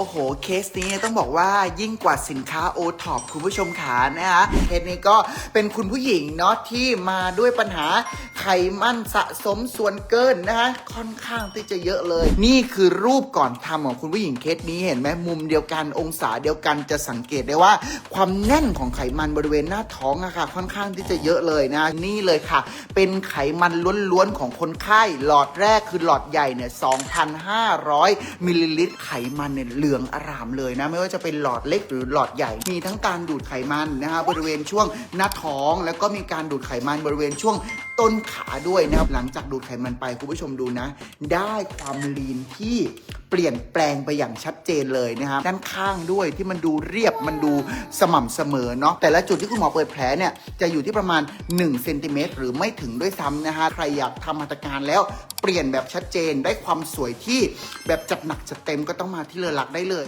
โอ้โห เคสนี้ต้องบอกว่ายิ่งกว่าสินค้าโอท็อปคุณผู้ชมขานะคะเคสนี้ก็เป็นคุณผู้หญิงเนาะที่มาด้วยปัญหา ไขมันสะสมส่วนเกินนะคะค่อนข้างที่จะเยอะเลย นี่คือรูปก่อนทำของคุณผู้หญิงเคสนี้เห็นไหมมุมเดียวกันองศาเดียวกันจะสังเกตได้ว่า ความแน่นของไขมันบริเวณหน้าท้องอะค่ะ ค่อนข้างที่จะเยอะเลยนะ นี่เลยค่ะ เป็นไขมันล้วนๆของคนไข้หลอดแรกคือหลอดใหญ่เนี่ย2,500มิลลิลิตรไขมันเนี่ยเหลืองอร่ามเลยนะ ไม่ว่าจะเป็นหลอดเล็กหรือหลอดใหญ่ มีทั้งการดูดไขมันนะคะบริเวณช่วงหน้าท้อง แล้วก็มีการดูดไขมันบริเวณช่วง ต้นขาด้วยนะครับ หลังจากดูดไขมันไปคุณผู้ชมดูนะ ได้ความลีนที่เปลี่ยนแปลงไปอย่างชัดเจนเลยนะครับด้านข้างด้วยที่มันดูเรียบมันดูสม่ำเสมอเนาะแต่ละจุดที่คุณหมอเปิดแผลเนี่ยจะอยู่ที่ประมาณ1เซนติเมตรหรือไม่ถึงด้วยซ้ำนะฮะใครอยากทำหัตถการแล้วเปลี่ยนแบบชัดเจนได้ความสวยที่แบบจัดหนักจัดเต็มก็ต้องมาที่เลอลักได้เลย